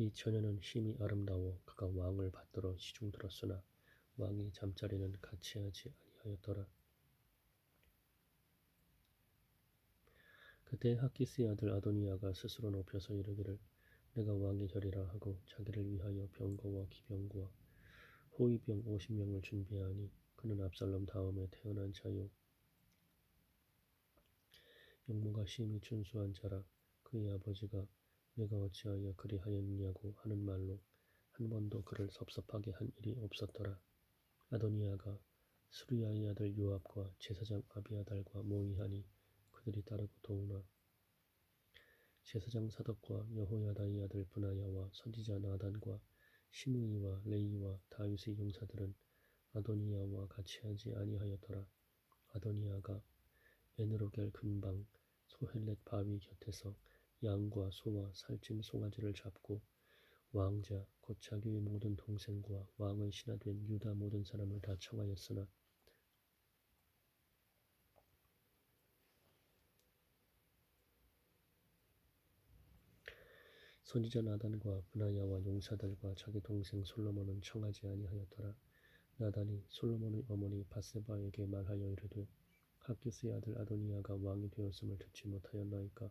이 처녀는 힘이 아름다워 그가 왕을 받들어 시중 들었으나 왕이 잠자리는 같이 하지 아니하였더라. 그때 학기스의 아들 아도니아가 스스로 높여서 이르기를 내가 왕이 되리라 하고 자기를 위하여 병거와 기병과 호위병 50명을 준비하니 그는 압살롬 다음에 태어난 자요 용모가 심히 준수한 자라 그의 아버지가 내가 어찌하여 그리 하였느냐고 하는 말로 한 번도 그를 섭섭하게 한 일이 없었더라. 아도니아가 수리아의 아들 요압과 제사장 아비아달과 모의하니 그들이 따르고 도우나 제사장 사덕과 여호야다의 아들 분하야와 선지자 나단과 시므이와 레이와 다윗의 용사들은 아도니아와 같이 하지 아니하였더라. 아도니아가 에느로겔 근방 소헬렛 바위 곁에서 양과 소와 살찐 송아지를 잡고 왕자 곧 자기의 모든 동생과 왕의 신하된 유다 모든 사람을 다 청하였으나 선지자 나단과 분하야와 용사들과 자기 동생 솔로몬은 청하지 아니하였더라. 나단이 솔로몬의 어머니 바세바에게 말하여 이르되 학기스의 아들 아도니아가 왕이 되었음을 듣지 못하였나이까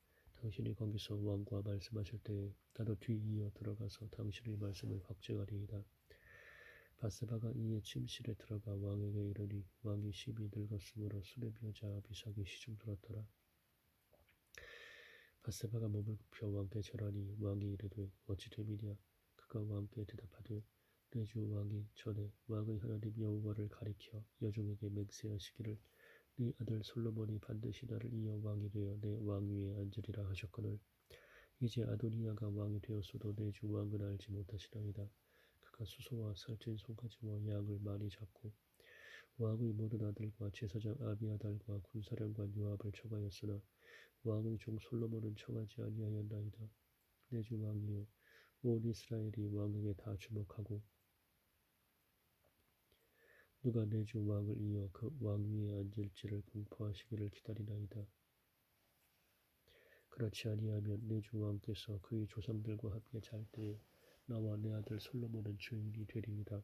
당신이 거기서 왕과 말씀하실 때에 나도 뒤이어 들어가서 당신의 말씀을 확증하리이다. 바세바가 이에 침실에 들어가 왕에게 이르니 왕이 심히 늙었으므로 수레 여자 아비삭이 시중 들었더라. 바세바가 몸을 굽혀 왕께 절하니 왕이 이르되 어찌 됨이냐 그가 왕께 대답하되 내주 왕이 전에 왕의 하나님 여호와를 가리켜 여종에게 맹세하시기를 네 아들 솔로몬이 반드시 나를 이어 왕이 되어 내 왕위에 앉으리라 하셨거늘 이제 아도니아가 왕이 되었어도 내 주 왕은 알지 못하시나이다. 그가 수소와 살찐 송아지와 양을 많이 잡고 왕의 모든 아들과 제사장 아비아달과 군사령관 요압을 청하였으나 왕의 종 솔로몬은 청하지 아니하였나이다. 내 주 왕이여 온 이스라엘이 왕에게 다 주목하고 누가 내 주 왕을 이어 그 왕위에 앉을지를 공포하시기를 기다리나이다. 그렇지 아니하면 내 주 왕께서 그의 조상들과 함께 잘 때에 나와 내 아들 솔로몬은 주인이 되리이다.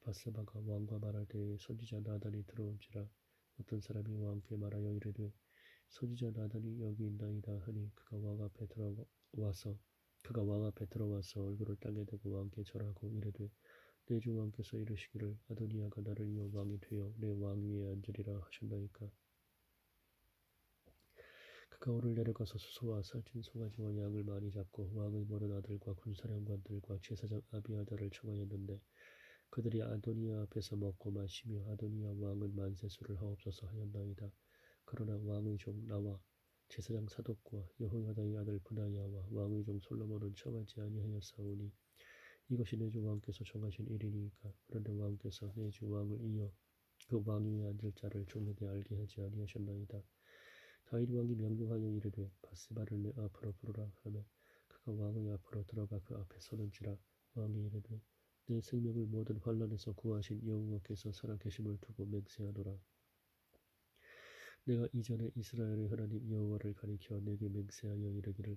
바사바가 왕과 말할 때에 선지자 나단이 들어온지라 어떤 사람이 왕께 말하여 이르되 선지자 나단이 여기 있나이다 하니 그가 왕 앞에 들어와서 그가 왕 앞에 들어와서 얼굴을 땅에 대고 왕께 절하고 이르되 내 주 왕께서 이르시기를 아도니아가 나를 이어 왕이 되어 내 왕위에 앉으리라 하셨나이까 그가 오를 내려가서 수소와 살찐 송아지와 양을 많이 잡고 왕의 모든 아들과 군사령관들과 제사장 아비아다를 청하였는데 그들이 아도니아 앞에서 먹고 마시며 아도니아 왕은 만세수를 하옵소서 하였나이다. 그러나 왕의 종 나와 제사장 사독과 여호야다의 아들 분하야와 왕의 종 솔로몬은 청하지 아니하였사오니 이것이 내 주 왕께서 정하신 일이니까 그런데 왕께서 내 주 왕을 이어 그 왕위에 앉을 자를 종에게 알게 하지 아니하셨나이다. 다윗 왕이 명령하여 이르되 바스바를 내 앞으로 부르라 하며 그가 왕의 앞으로 들어가 그 앞에 서는지라 왕이 이르되 내 생명을 모든 환란에서 구하신 여호와께서 살아계심을 두고 맹세하노라. 내가 이전에 이스라엘의 하나님 여호와를 가리켜 내게 맹세하여 이르기를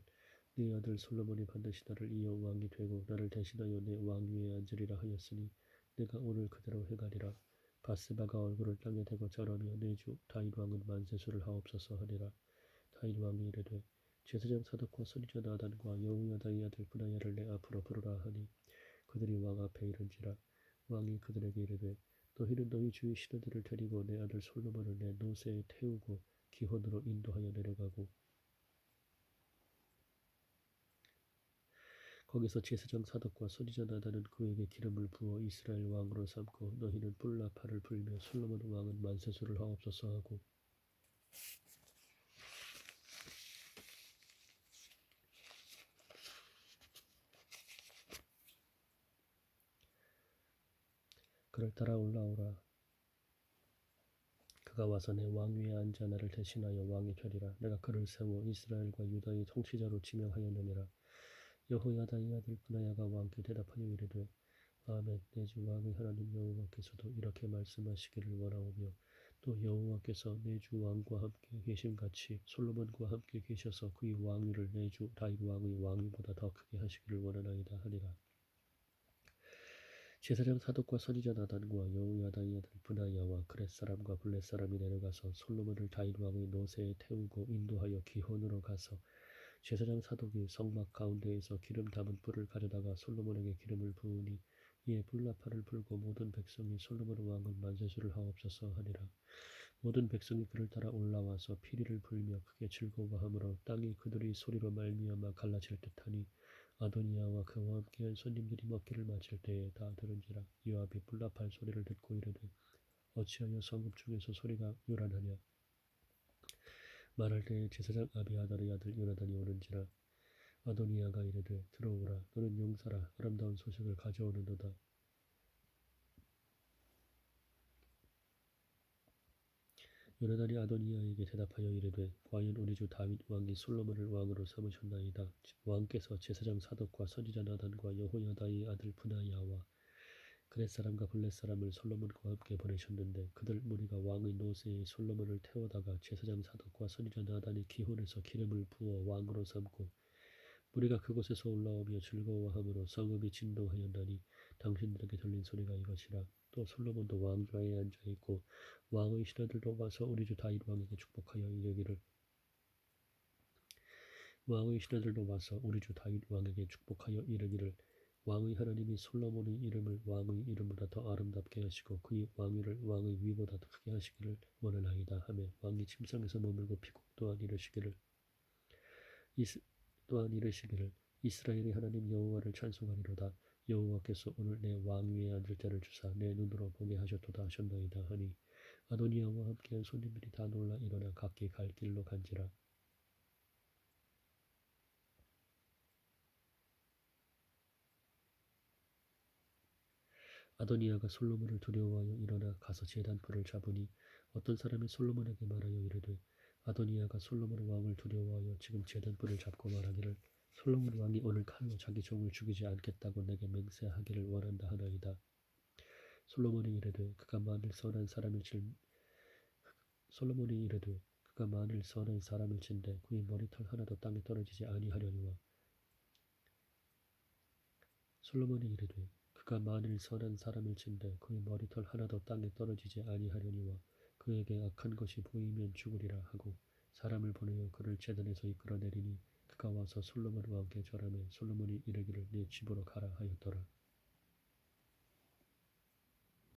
네 아들 솔로몬이 반드시 나를 이어 왕이 되고 나를 대신하여 내 왕위에 앉으리라 하였으니 내가 오늘 그대로 행하리라. 바스바가 얼굴을 땅에 대고 절하며 내주 다윗 왕은 만세수를 하옵소서 하니라. 다윗 왕이 이르되 제사장 사독과 선지자 나단과 여호야다의 아들 분하야를 내 앞으로 부르라 하니 그들이 왕 앞에 이른지라 왕이 그들에게 이르되 너희는 너희 주의 신하들을 데리고 내 아들 솔로몬을 내 노새에 태우고 기혼으로 인도하여 내려가고 거기서 제사장 사독과 선지자 나단은 그에게 기름을 부어 이스라엘 왕으로 삼고 너희는 뿔나팔을 불며 솔로몬 왕은 만세수를 하옵소서 하고 그를 따라 올라오라. 그가 와서 내 왕위에 앉아 나를 대신하여 왕이 되리라. 내가 그를 세워 이스라엘과 유다의 통치자로 지명하였느니라 여호야다 의 아들 분하야가 왕께 대답하여 이르되 아멘. 내주 왕의 하나님 여호와께서도 이렇게 말씀하시기를 원하오며 또 여호와께서 내주 왕과 함께 계심같이 솔로몬과 함께 계셔서 그의 왕위를 내주 다윗 왕의 왕위보다 더 크게 하시기를 원하나이다 하니라. 제사장 사독과 선지자 나단과 여호야다의 아들 분하야와 그렛 사람과 블렛 사람이 내려가서 솔로몬을 다윗 왕의 노새에 태우고 인도하여 기혼으로 가서 제사장 사독이 성막 가운데에서 기름 담은 뿔을 가져다가 솔로몬에게 기름을 부으니 이에 불나팔을 불고 모든 백성이 솔로몬 왕은 만세수를 하옵소서 하니라. 모든 백성이 그를 따라 올라와서 피리를 불며 크게 즐거워하므로 땅이 그들의 소리로 말미암아 갈라질 듯하니 아도니아와 그와 함께한 손님들이 먹기를 마칠 때에 다 들은지라 요압이 불나팔 소리를 듣고 이르되 어찌하여 성읍 중에서 소리가 요란하냐 말할 때에 제사장 아비아달의 아들 요나단이 오는지라 아도니아가 이르되 들어오라 너는 용사라 아름다운 소식을 가져오는도다. 요나단이 아도니아에게 대답하여 이르되 과연 우리 주 다윗 왕이 솔로몬을 왕으로 삼으셨나이다. 왕께서 제사장 사독과 선지자 나단과 여호야다의 아들 분하야와 그렛 사람과 블렛 사람을 솔로몬과 함께 보내셨는데 그들 무리가 왕의 노새에 솔로몬을 태워다가 제사장 사독과 선지자 나단이 기혼에서 기름을 부어 왕으로 삼고 무리가 그곳에서 올라오며 즐거워함으로 성읍이 진동하였나니 당신들에게 들린 소리가 이것이라. 또 솔로몬도 왕좌에 앉아 있고 왕의 신하들도 와서 우리 주 다윗 왕에게 축복하여 이르기를. 왕의 신하들도 와서 우리 주 다윗 왕에게 축복하여 이르기를 왕의 하나님이 솔로몬의 이름을 왕의 이름보다 더 아름답게 하시고 그의 왕위를 왕의 위보다 더 크게 하시기를 원하나이다 하며 왕이 침상에서 머물고 피고 또한 이르시기를 이스, 또한 이르시기를 이스라엘의 하나님 여호와를 찬송하리로다. 여호와께서 오늘 내 왕위에 앉을 때를 주사 내 눈으로 보게 하셨도다 하셨나이다 하니 아도니아와 함께한 손님들이 다 놀라 일어나 각기 갈 길로 간지라 아도니아가 솔로몬을 두려워하여 일어나 가서 제단 불을 잡으니 어떤 사람이 솔로몬에게 말하여 이르되 아도니아가 솔로몬 왕을 두려워하여 지금 제단 불을 잡고 말하기를 솔로몬 왕이 오늘 칼로 자기 종을 죽이지 않겠다고 내게 맹세하기를 원한다 하나이다. 솔로몬이 이르되 그가 만일 선한 사람일진 솔로몬이 이르되 그가 만일 선한 사람일진데 그의 머리털 하나도 땅에 떨어지지 아니하려니와 솔로몬이 이르되 그가 만일 선한 사람일진데 그의 머리털 하나도 땅에 떨어지지 아니하려니와 그에게 악한 것이 보이면 죽으리라 하고 사람을 보내어 그를 제단에서 이끌어내리니 그가 와서 솔로몬 왕께 절하며 솔로몬이 이르기를 네 집으로 가라 하였더라.